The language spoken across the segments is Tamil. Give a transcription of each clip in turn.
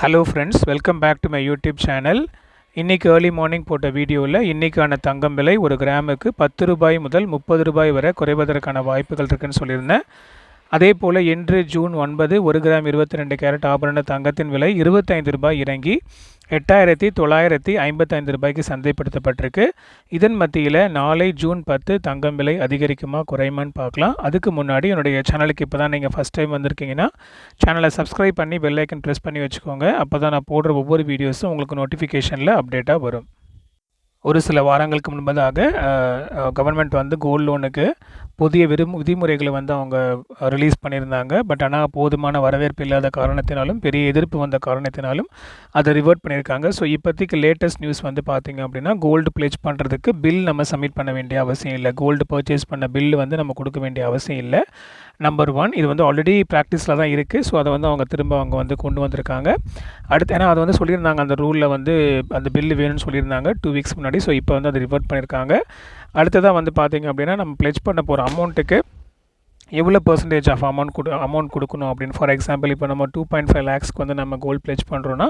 Hello friends welcome back to my YouTube channel இன்றைக்கி ஏர்லி மார்னிங் போட்ட வீடியோவில் இன்றைக்கான தங்கம் விலை ஒரு கிராமுக்கு பத்து ரூபாய் முதல் முப்பது ரூபாய் வரை குறைவதற்கான வாய்ப்புகள் இருக்குதுன்னு சொல்லியிருந்தேன். அதே போல் இன்று ஜூன் ஒன்பது ஒரு கிராம் இருபத்தி ரெண்டு கேரட் ஆபரண தங்கத்தின் விலை இருபத்தைந்து ரூபாய் இறங்கி எட்டாயிரத்தி தொள்ளாயிரத்தி ஐம்பத்தைந்து ரூபாய்க்கு சந்தைப்படுத்தப்பட்டிருக்கு. இதன் மத்தியில் நாளை ஜூன் பத்து தங்கம் விலை அதிகரிக்குமா குறையுமான்னு பார்க்கலாம். அதுக்கு முன்னாடி என்னுடைய சேனலுக்கு இப்போ தான் நீங்கள் ஃபஸ்ட் டைம் வந்திருக்கீங்கன்னா சேனலை சப்ஸ்கிரைப் பண்ணி பெல்லைக்கன் ப்ரெஸ் பண்ணி வச்சுக்கோங்க. அப்போ தான் நான் போடுற ஒவ்வொரு வீடியோஸும் உங்களுக்கு நோட்டிஃபிகேஷனில் அப்டேட்டாக வரும். ஒரு சில வாரங்களுக்கு முன்பதாக கவர்மெண்ட் வந்து கோல்டு லோனுக்கு புதிய விரும் விதிமுறைகளை வந்து அவங்க ரிலீஸ் பண்ணியிருந்தாங்க. பட் ஆனால் போதுமான வரவேற்பு இல்லாத காரணத்தினாலும் பெரிய எதிர்ப்பு வந்த காரணத்தினாலும் அதை ரிவர்ட் பண்ணியிருக்காங்க. ஸோ இப்போதைக்கு லேட்டஸ்ட் நியூஸ் வந்து பார்த்திங்க அப்படின்னா கோல்டு பிளேஜ் பண்ணுறதுக்கு பில் நம்ம சப்மிட் பண்ண வேண்டிய அவசியம் இல்லை. கோல்டு பர்ச்சேஸ் பண்ண பில் வந்து நம்ம கொடுக்க வேண்டிய அவசியம் இல்லை. நம்பர் ஒன் இது வந்து ஆல்ரெடி ப்ராக்டிஸில் தான் இருக்குது ஸோ அதை வந்து அவங்க திரும்ப அவங்க வந்து கொண்டு வந்திருக்காங்க. அடுத்து ஏன்னா அதை வந்து சொல்லியிருந்தாங்க அந்த ரூலில் வந்து அந்த பில்லு வேணும்னு சொல்லியிருந்தாங்க டூ வீக்ஸ் முன்னாடி. ஸோ இப்போ வந்து அதை ரிவர்ட் பண்ணியிருக்காங்க. அடுத்ததாக வந்து பார்த்திங்க அப்படின்னா நம்ம ப்ளெச் பண்ண போகிற அமௌண்ட்டுக்கு எவ்வளோ பர்சன்டேஜ் ஆஃப் அமௌண்ட் கொடு அமௌண்ட் கொடுக்கணும் அப்படின்னு ஃபார் எக்ஸாம்பிள் இப்போ நம்ம டூ பாயிண்ட் ஃபைவ் லேக்ஸ்க்கு வந்து நம்ம கோல்டு பிளேச் பண்ணுறோன்னா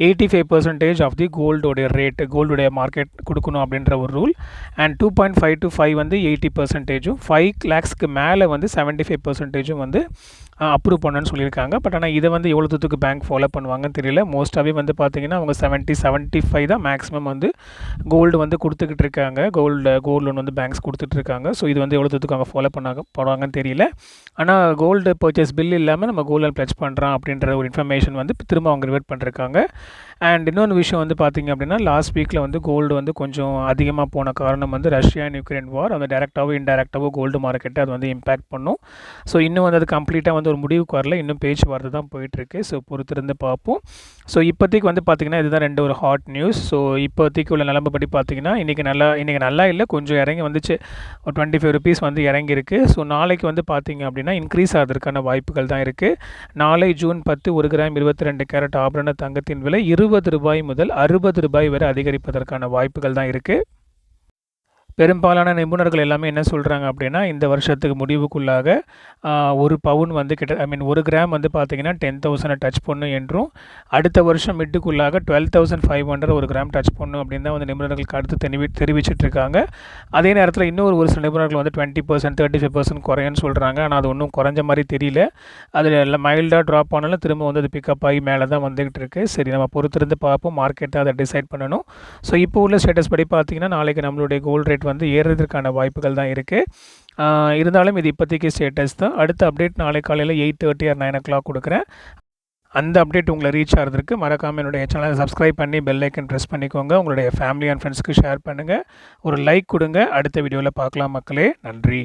eighty five percentage of the கோல்டோடைய rate கோல்டுடைய மார்க்கெட் கொடுக்கணும் அப்படின்ற ஒரு rule and two point five to five வந்து எயிட்டி பர்சன்டேஜும் ஃபைவ் லேக்ஸ்க்கு மேலே வந்து செவன்ட்டி ஃபைவ் பர்சன்டேஜும் வந்து அப்ரூவ் பண்ணணும்னு சொல்லியிருக்காங்க. பட் ஆனால் இதை வந்து எவ்வளோ தூத்துக்கு பேங்க் ஃபாலோ பண்ணுவாங்கன்னு தெரியல. மோஸ்ட்டாகவே வந்து பார்த்திங்கன்னா அவங்க செவன்ட்டி செவன்ட்டி ஃபைவ் தான் மேக்ஸிமம் வந்து கோல்டு வந்து கொடுத்துக்கிட்டு இருக்காங்க. கோல்டு கோல்டு லோன் வந்து பேங்க்ஸ் கொடுத்துட்டு இருக்காங்க. ஸோ இது வந்து எவ்வளோ தூத்துக்கு அவங்க ஃபாலோ பண்ணாங்க போடுவாங்கன்னு தெரியல. ஆனால் கோல்டு பர்ச்சேஸ் பில் இல்லாமல் நம்ம கோல்டு ப்ளச் பண்ணுறோம் அப்படின்ற ஒரு இன்ஃபர்மேஷன் வந்து திரும்ப அவங்க ரிவர்ட் பண்ணிருக்காங்க. அண்ட் இன்னொன்று விஷயம் வந்து பார்த்திங்க அப்படின்னா லாஸ்ட் வீக்கில் வந்து கோல்டு வந்து கொஞ்சம் அதிகமாக போன காரணம் வந்து ரஷ்யா அண்ட் யுக்ரைன் வார் அந்த டேரெக்டாகவோ இன்டெரக்டாகவோ கோல்டு மார்க்கெட்டை அது வந்து இம்பாக்ட் பண்ணும். ஸோ இன்னும் வந்து அது கம்ப்ளீட்டாக வந்து ஒரு முடிவுக்கு வரல. இன்னும் பேச்சுவார்த்தை தான் போயிட்டுருக்கு. ஸோ பொறுத்திருந்து பார்ப்போம். ஸோ இப்போதைக்கு வந்து பார்த்திங்கன்னா இதுதான் ரெண்டு ஒரு ஹாட் நியூஸ் ஸோ இப்போதைக்கு உள்ள நிலம்பப்படி பார்த்திங்கன்னா இன்றைக்கி நல்லா இன்றைக்கி நல்லா இல்லை. கொஞ்சம் இறங்கி வந்துச்சு. ஒரு டுவெண்ட்டி ஃபைவ் ருபீஸ் வந்து இறங்கியிருக்கு. ஸோ நாளைக்கு வந்து பார்த்திங்க அப்படின்னா இன்க்ரீஸ் ஆகிறதுக்கான வாய்ப்புகள் தான் இருக்குது நாளை ஜூன் பத்து ஒரு கிராம் இருபத்தி ரெண்டு கேரட் ஆபரண தங்கத்தின் விலை இரு இருபது ரூபாய் முதல் அறுபது ரூபாய் வரை அதிகரிப்பதற்கான வாய்ப்புகள் தான் இருக்குது பெரும்பாலான நிபுணர்கள் எல்லாமே என்ன சொல்கிறாங்க அப்படின்னா இந்த வருஷத்துக்கு முடிவுக்குள்ளாக ஒரு பவுன் வந்து கிட்ட ஐ மீன் ஒரு கிராம் வந்து பார்த்திங்கன்னா டென் தௌசண்டை டச் பண்ணும் என்றும் அடுத்த வருஷம் மிட்டுக்குள்ளாக டுவெல் தௌசண்ட் ஃபைவ் ஹண்ட்ரட் ஒரு கிராம் டச் பண்ணும் அப்படின்னு தான் வந்து நிபுணர்களுக்கு அடுத்து தெரிவி தெரிவிச்சிட்ருக்காங்க அதே நேரத்தில் இன்னொரு ஒரு சில நிபுணர்கள் வந்து twenty percent thirty five percent குறையன்னு சொல்கிறாங்க ஆனால் அது ஒன்றும் குறைஞ்ச மாதிரி தெரியல. அதில் எல்லாம் மைல்டாக ட்ராப் ஆனாலும் திரும்ப வந்து அது பிக்கப் ஆகி மேலே தான் வந்துகிட்டு இருக்குது சரி நம்ம பொறுத்திருந்து பார்ப்போம். மார்க்கெட்டை அதை டிசைட் பண்ணணும். ஸோ இப்போ உள்ள ஸ்டேட்டஸ் படி பார்த்திங்கன்னா நாளைக்கு நம்மளுடைய கோல்டு ரேட் வந்து ஏறுறதுக்கான வாய்ப்புகள் தான் இருக்குது இருந்தாலும் இது இப்போதைக்கு ஸ்டேட்டஸ் தான். அடுத்த அப்டேட் நாளை காலையில் eight thirty or nine o'clock கொடுக்குறேன். அந்த அப்டேட் உங்களை ரீச் ஆகிறதுக்கு மறக்காமல் என்னுடைய சேனலை சப்ஸ்கிரைப் பண்ணி பெல் ஐக்கன் ப்ரெஸ் பண்ணிக்கோங்க. உங்களுடைய ஃபேமிலி அண்ட் ஃப்ரெண்ட்ஸ்க்கு ஷேர் பண்ணுங்கள் ஒரு லைக் கொடுங்க. அடுத்த வீடியோவில் பார்க்கலாம் மக்களே. நன்றி.